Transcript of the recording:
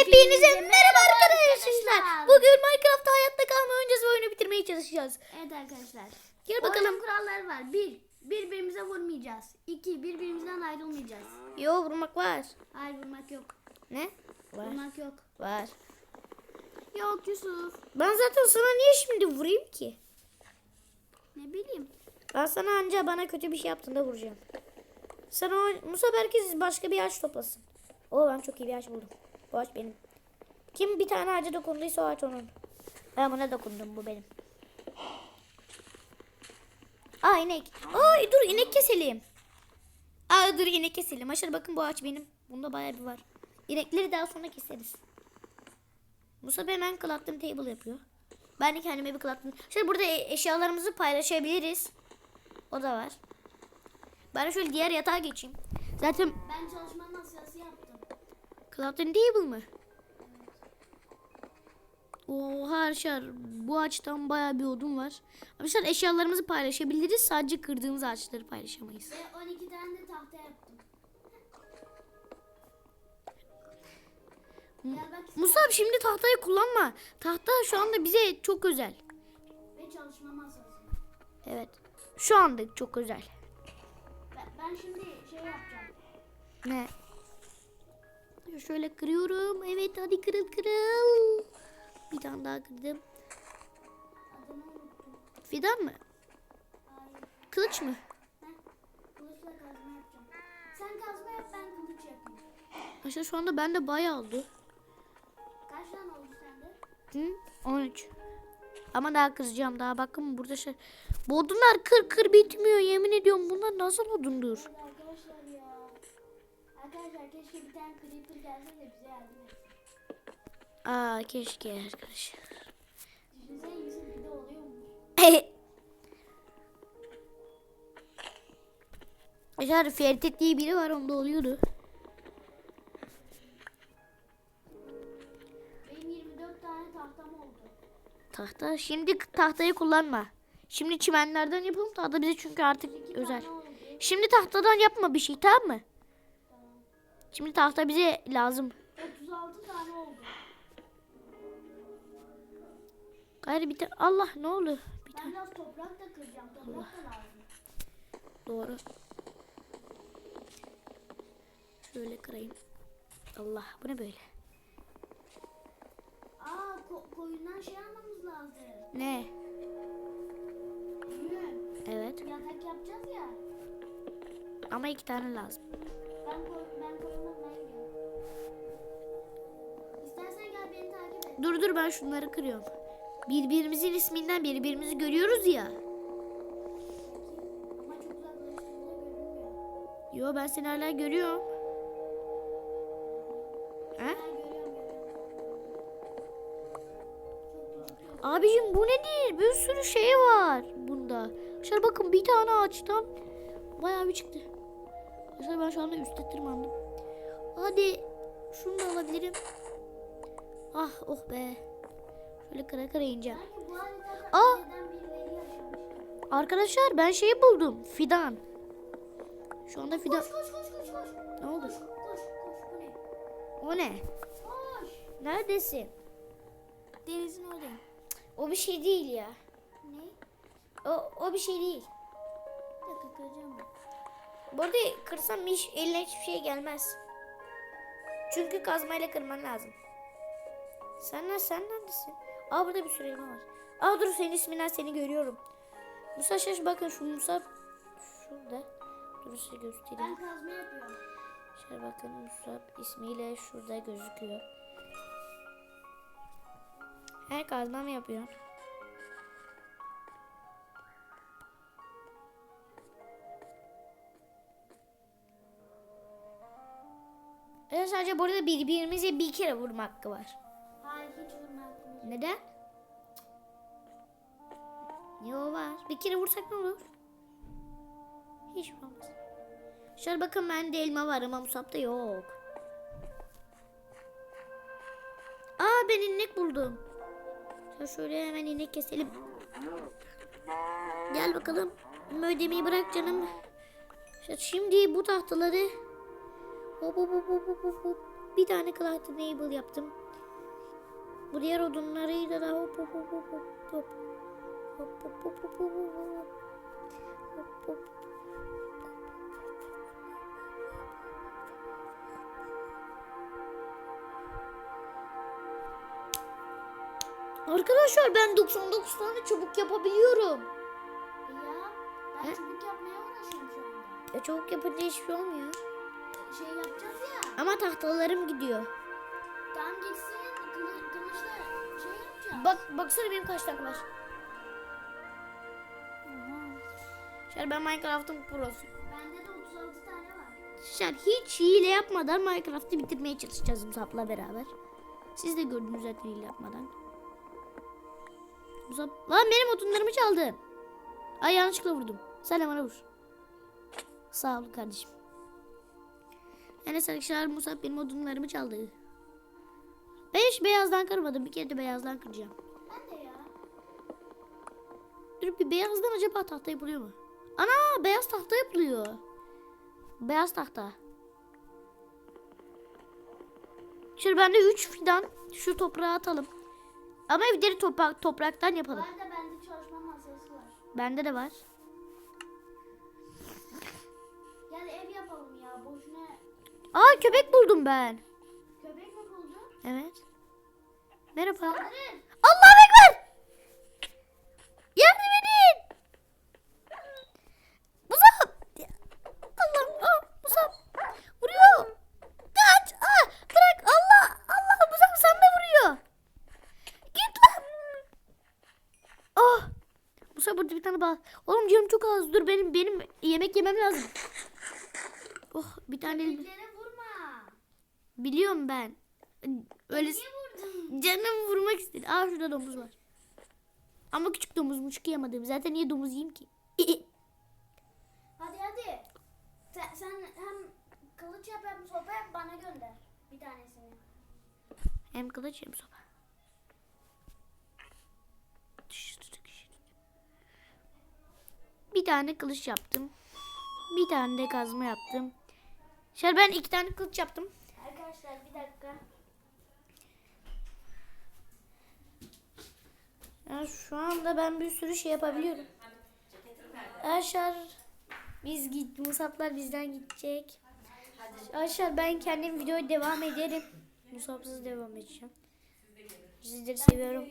Hepinize merhaba arkadaşlar. Bugün Minecraft'ta hayatta kalma ve oyunu bitirmeye çalışacağız. Evet arkadaşlar. Gel bakalım. Oyunun kuralları var. Bir, birbirimize vurmayacağız. İki, birbirimizden ayrılmayacağız. Yo vurmak var. Hayır vurmak yok. Ne? Var. Vurmak yok. Var. Yok Yusuf. Ben zaten sana niye şimdi vurayım ki? Ne bileyim. Ben sana anca bana kötü bir şey yaptığında vuracağım. Sana o, Musa herkes başka bir ağaç toplasın. Oo ben çok iyi bir ağaç buldum. Bu ağaç benim. Kim bir tane ağaca dokunduysa o ağaç onun. Ben buna dokundum bu benim. Aa inek. Ay dur inek keselim. Aa dur inek keselim. Aşağı bakın bu ağaç benim. Bunda bayağı bir var. İnekleri daha sonra keseriz. Musa hemen crafting table yapıyor. Ben de kendime bir crafting... Şöyle burada e- eşyalarımızı paylaşabiliriz. O da var. Ben şöyle diğer yatağa geçeyim. Zaten Ben çalışmanın asyası yaptım. crafting table mı? Oha arkadaşlar bu ağaçtan bayağı bir odun var. Arkadaşlar eşyalarımızı paylaşabiliriz. Sadece kırdığımız ağaçları paylaşamayız. Ve 12 tane de tahta yaptım. Gel bak Musa abi şimdi tahtayı kullanma. Tahta şu anda bize çok özel. ve çalışma masası. Evet. Şu anda çok özel. Ben, ben şimdi şey yapacağım. Ne? Şöyle kırıyorum. Evet hadi kırıl kırıl. Bir tane daha kırdım. Fidan mı? Hayır. Kılıç mı? Sen kazma yap ben kılıç yapayım. Aşağı şu anda bende bayağı oldu. Kaç tane oldu sende? Hı? 13. Ama daha kıracağım daha bakın burada şey. Bu odunlar kır kır bitmiyor yemin ediyorum bunlar nasıl odundur? Arkadaşlar keşke bir tane creeper gelse de bize yardım etsin. Aa keşke arkadaşlar. Düşünsene Yusuf bir de oluyormuş. Arkadaşlar Ferit diye biri var onda oluyordu. Benim 24 tane tahtam oldu. Tahta şimdi tahtayı kullanma. Şimdi çimenlerden yapalım tahta bize çünkü artık özel. Şimdi tahtadan yapma bir şey tamam mı? Şimdi tahta bize lazım. 36 tane oldu. Gayrı bir tane Allah ne oldu? Bir Ben tane biraz toprak da kıracağım. Toprak da lazım. doğru. Şöyle kırayım. Allah bu ne böyle? Aa ko- koyundan şey almamız lazım. Ne? Yün. Evet Yatak yapacağız ya. ama iki tane lazım. Ben koy Dur dur ben şunları kırıyorum. Birbirimizin isminden birbirimizi görüyoruz ya. Yo ben seni hala görüyorum. He? Abicim bu nedir? Bir sürü şey var bunda. Şöyle bakın bir tane ağaçtan bayağı bir çıktı. Arkadaşlar ben şu anda üstte tırmandım. Hadi şunu da alabilirim. Ah oh be. Şöyle kıra kıra ineceğim. Aa! Arkadaşlar ben şeyi buldum. Fidan. Şu anda fidan. Koş koş koş koş koş. Ne oldu? Koş koş koş ne? O ne? Koş. Neredesin? Denizin oradayım. O bir şey değil ya. Ne? O, o bir şey değil. Bir dakika kıracağım ben. Bu arada kırsam hiç eline hiçbir şey gelmez. Çünkü kazmayla kırman lazım. Sen ne? Sen neredesin? Aa burada bir sürü elma var. Aa dur senin isminden seni görüyorum. Musa şaş bakın şu Musa şurada. Dur size göstereyim. Ben kazma yapıyorum. Şöyle bakın Musa ismiyle şurada gözüküyor. Her kazma mı yapıyor? Evet sadece burada birbirimize bir kere vurma hakkı var. Neden? Yo var. Bir kere vursak ne olur? Hiç olmaz. Şöyle bakın bende elma var ama Musab'da yok. Aa ben inek buldum. Şöyle, hemen inek keselim. Gel bakalım. Ödemeyi bırak canım. Şimdi bu tahtaları hop hop hop hop hop hop. Bir tane craft enable yaptım. Bu diğer odunlarıyla da hop hop hop hop hop hop. Hop hop hop hop hop hop hop. Hop. Arkadaşlar ben 99 tane çubuk yapabiliyorum. Ya ben He? çubuk yapmaya uğraşıyorum şu anda. Ya çubuk yapınca hiçbir şey olmuyor. Şey yapacağız ya. Ama tahtalarım gidiyor. Tam gitsin Bak baksana benim kaç tane var. Şöyle ben Minecraft'ın prosuyum. Bende de 36 tane var. Şöyle hiç hile yapmadan Minecraft'ı bitirmeye çalışacağız Musab'la beraber. Siz de gördünüz zaten hile yapmadan. Musab... Lan benim odunlarımı çaldın. Ay yanlışlıkla vurdum. Sen de bana vur. Sağ ol kardeşim. Enes arkadaşlar Musab benim odunlarımı çaldı. Ben hiç beyazdan kırmadım. Bir kere de beyazdan kıracağım. Ben de ya. Dur bir beyazdan acaba tahta yapılıyor mu? Ana beyaz tahta yapılıyor. Beyaz tahta. Şöyle bende 3 fidan şu toprağa atalım. Ama evleri toprak topraktan yapalım. arada bende çalışma masası var. Bende de var. Gel ev yapalım ya. Boşuna Aa köpek buldum ben. Mi? Evet. Merhaba. Allahu Ekber. Yardım edin. Musab. Allah. Aa, Musab. Vuruyor. Kaç. Aa, bırak. Allah. Allah. Musab sen de vuruyor. Git lan. Oh. Musab burada bir tane bal. Oğlum canım çok az. Dur benim benim yemek yemem lazım. Oh bir tane vurma. biliyorum ben. Öyle? Canım vurmak istedi. Aa şurada domuz var. Ama küçük domuzmuş kıyamadım. Zaten niye domuz yiyeyim ki? Hadi hadi. Sen, sen hem kılıç yap hem sopa yap bana gönder. Bir tanesini. hem kılıç hem sopa. Bir tane kılıç yaptım. Bir tane de kazma yaptım. Şöyle ben iki tane kılıç yaptım. Arkadaşlar bir dakika. Ya şu anda ben bir sürü şey yapabiliyorum. Aşar biz git Musablar bizden gidecek. Aşar ben kendim videoya devam ederim. Musabsız devam edeceğim. Sizleri seviyorum.